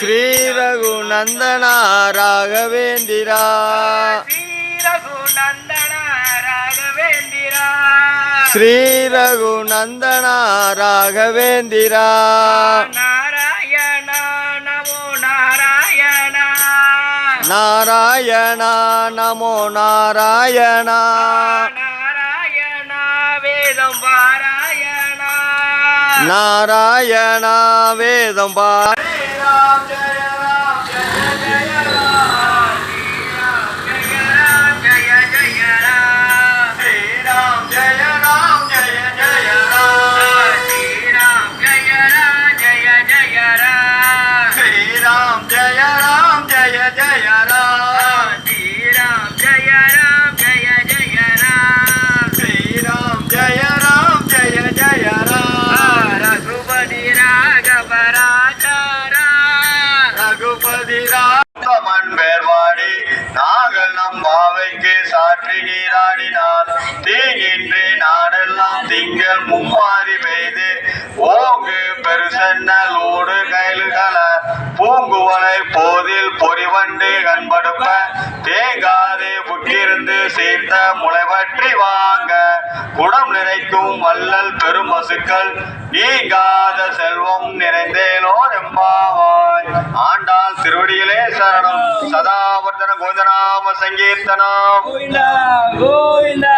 ஸ்ரீ ரகுநந்தனா ராகவேந்திரா ஸ்ரீ ரகுநந்தனா ராகவேந்திரா நாராயணா நமோ நாராயணா. நாராயணா நமோ நாராயணா. நாராயணா வேதம் பாராயணா. நாராயணா வேதம் Ram Jaya பாவைக்கு சாற்றி நீராடினார் தீங்கின்றி நாடெல்லாம் திங்கள் மும்மாறி பெய்து ஓங்கு பெருசென்னலோடு கைலுகள பூங்குவலை போதில் பொறிவண்டு கண்படுப்ப தேங்காதே புக்கிருந்து சேர்த்த முளைவற்றி வாங்க குடம் நிறைக்கும் வள்ளல் பெரும் பசுக்கள் நீங்காத செல் Sangeetanam, Sangeetanam. Goila, Goila.